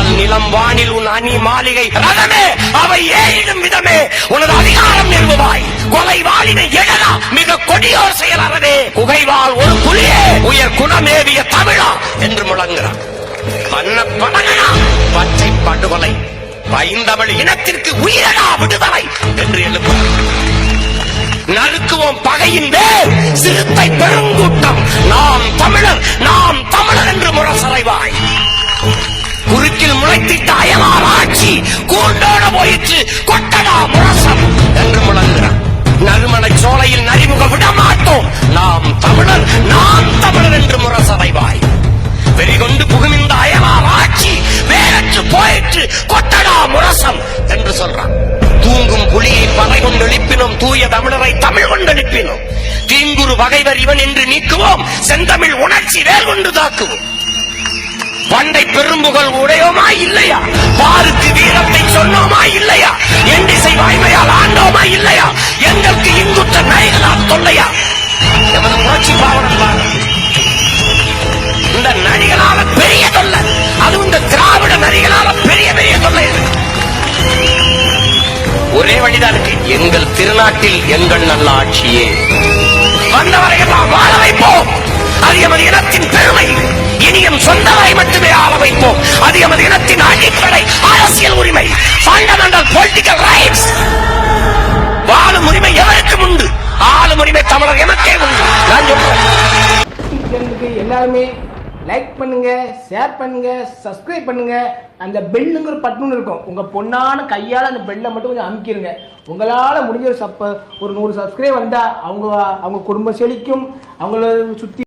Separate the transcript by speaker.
Speaker 1: கடல் நிலம் வானில் உன் அணி மாளிகை ரதமே. அவை ஏறிடும் விதமே. உனது அதிகாரம் நிறுவாய் கொலை வாழினை எழலா. மிக கொடியோர் செயல் அறவே ஒரு புலியே உயர் குணமேவிய தமிழா என்று முழங்குகிறார் பச்சை படுகொலை. பைந்தமிழ் இனத்திற்கு உயிரடா விடுதலை என்று எழுப்புகிறார் நறுக்குவோம் பகையின் வேர் சிறுத்தை பெருங்கூட்டம். நாம் தமிழர் நாம் தமிழர் என்று முரசறைவாய். குறுக்கில் முளைத்திட்ட அயலார் ஆட்சி கூண்டோட போயிற்று கொட்டடா முரசம் என்று முழங்குகிறான் நறுமண சோலையில் நரிமுக விடமாட்டோம். நாம் தமிழர் நாம் தமிழர் என்று முரசறைவாய் வெறிகொண்டு புகுமிந்த அயலார் ஆட்சி வேறற்று போயிற்று கொட்டடா முரசம் என்று சொல்றான் தூங்கும் புலியை பறை கொண்டு எழுப்பினோம் தூய தமிழரை தமிழ் கொண்டு எழுப்பினோம். தீங்குரு வகைவர் இவன் என்று நீக்குவோம் செந்தமிழ் உணர்ச்சி வேர் கொண்டு தாக்குவோம். பண்டை பெரும்புகள் உடையோமா இல்லையா? பாருக்கு வீரத்தை சொன்னோமா இல்லையா? எண்டிசை வாய்மையால் ஆண்டோமா இல்லையா? எங்களுக்கு இங்குற்ற நைகளால் தொல்லையா? எமது புரட்சி பாவனம் இந்த நரிகளால பெரிய தொல்லை. அது இந்த திராவிட நரிகளால பெரிய பெரிய தொல்லை ஒரே வழிதான் இருக்கு. எங்கள் திருநாட்டில் எங்கள் நல்ல ஆட்சியே வந்தவரை எல்லாம் வாழ வைப்போம். அது எமது இனத்தின் பெருமை. மட்டுமே ஆள வைப்போம். அது எமது இனத்தின் அடிப்படை அரசியல் உரிமை. ஃபண்டமெண்டல் பொலிட்டிக்கல் ரைட்ஸ் வாழும் உரிமை எவருக்கும் உண்டு? ஆளும் உரிமை தமிழர் எமக்கே உண்டு. நான் சொல்றேன்
Speaker 2: எல்லாருமே லைக் பண்ணுங்க ஷேர் பண்ணுங்க சப்ஸ்கிரைப் பண்ணுங்க. அந்த பெல்லுங்கிற பட்டுன்னு இருக்கும். உங்க பொண்ணான கையால அந்த பெல்லை மட்டும் கொஞ்சம் அமுக்கிடுங்க உங்களால முடிஞ்ச ஒரு சப்ப ஒரு நூறு சப்ஸ்கிரைப் வந்தா அவங்க அவங்க குடும்பம் செழிக்கும். அவங்கள சுத்தி